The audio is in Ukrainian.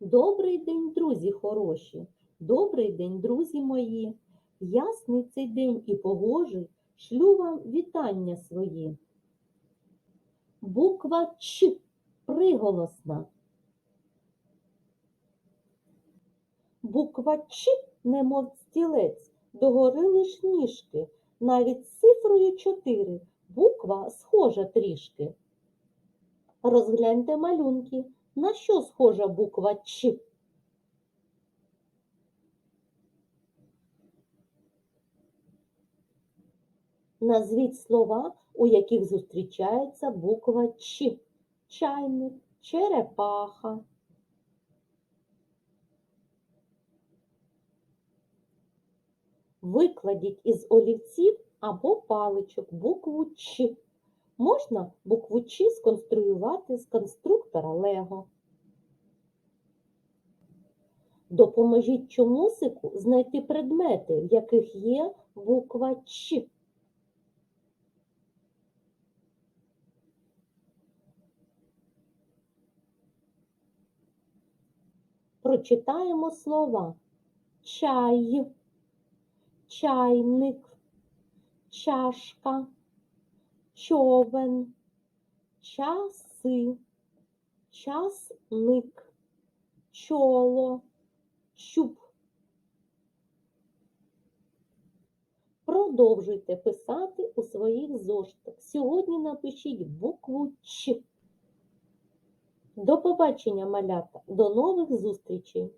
Добрий день, друзі хороші, добрий день, друзі мої. Ясний цей день і погожий, шлю вам вітання свої. Буква Ч приголосна. Буква Ч, немов стілець, догори лиш ніжки, навіть з цифрою 4 буква схожа трішки. Розгляньте малюнки, на що схожа буква Ч? Назвіть слова, у яких зустрічається буква Ч. Чайник, черепаха. Викладіть із олівців або паличок букву Ч. Можна букву Ч сконструювати з конструктора Лего. Допоможіть чомусику знайти предмети, в яких є буква Ч. Прочитаємо слова чай, чайник, чашка, човен, часи, часник, чоло, чуб. Продовжуйте писати у своїх зошитах. Сьогодні напишіть букву Ч. До побачення, малята, до нових зустрічей!